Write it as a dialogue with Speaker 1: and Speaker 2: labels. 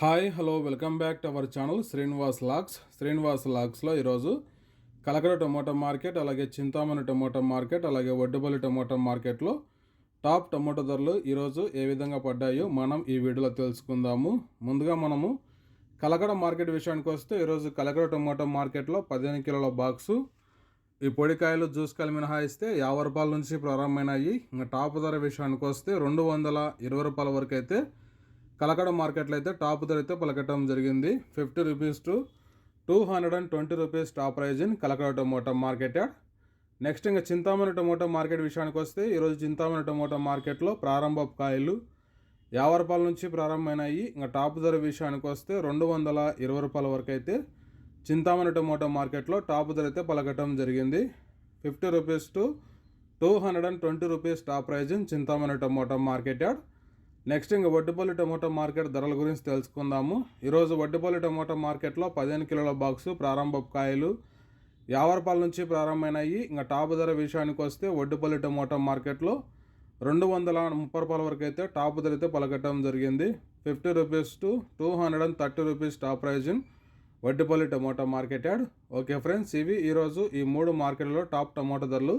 Speaker 1: Hi hello welcome back to our channel Srinivas lakhs Srinivas లాక్స్లో ఈరోజు Kalakada tomato market అలాగే Chintamani tomato market అలాగే వడ్డుపల్లి టమోటా మార్కెట్లో టాప్ టమోటా ధరలు ఈరోజు ఏ విధంగా పడ్డాయో మనం ఈ వీడియోలో తెలుసుకుందాము. ముందుగా మనము కలకడ మార్కెట్ విషయానికి వస్తే ఈరోజు కలకడ టమోటా మార్కెట్లో పదిహేను కిలోల బాక్సు ఈ పొడికాయలు జ్యూస్ కాయలు మినహాయిస్తే యాభై రూపాయల నుంచి ప్రారంభమైనాయి. ఇంకా టాప్ ధర విషయానికి వస్తే రెండు వందల ఇరవై రూపాయల వరకు అయితే కలకడ మార్కెట్లో అయితే టాప్ ధర అయితే పలకటం జరిగింది. Fifty rupees to two hundred and twenty rupees top price in Kalakada tomato market yard. Next ఇంకా చింతామణి టమోటా మార్కెట్ విషయానికి వస్తే ఈరోజు చింతామణి టమోటా మార్కెట్లో ప్రారంభ కాయలు యాభై రూపాయల నుంచి ప్రారంభమైనాయి. ఇంకా టాప్ ధర విషయానికి వస్తే రెండు వందల ఇరవై రూపాయల వరకు అయితే చింతామణి టమోటా మార్కెట్లో టాప్ ధర అయితే పలకటం జరిగింది. Fifty rupees to two hundred and twenty rupees top price in Chintamani tomato market yard. Next ఇంకా వడ్డిపల్లి టమోటా మార్కెట్ ధరల గురించి తెలుసుకుందాము. ఈరోజు వడ్డిపల్లి టమోటా మార్కెట్లో పదిహేను కిలోల బాక్సు ప్రారంభ కాయలు యాభై రూపాయల నుంచి ప్రారంభమైనాయి. ఇంకా టాప్ ధర విషయానికి వస్తే వడ్డిపల్లి టమోటా మార్కెట్లో రెండు వందల ముప్పై రూపాయల వరకు అయితే టాప్ ధర అయితే పలకటం జరిగింది. Fifty rupees to two hundred and thirty rupees top price in Vaddipalli tomato market yard okay friends ఇవి ఈరోజు ఈ మూడు మార్కెట్లో టాప్ టమోటా ధరలు.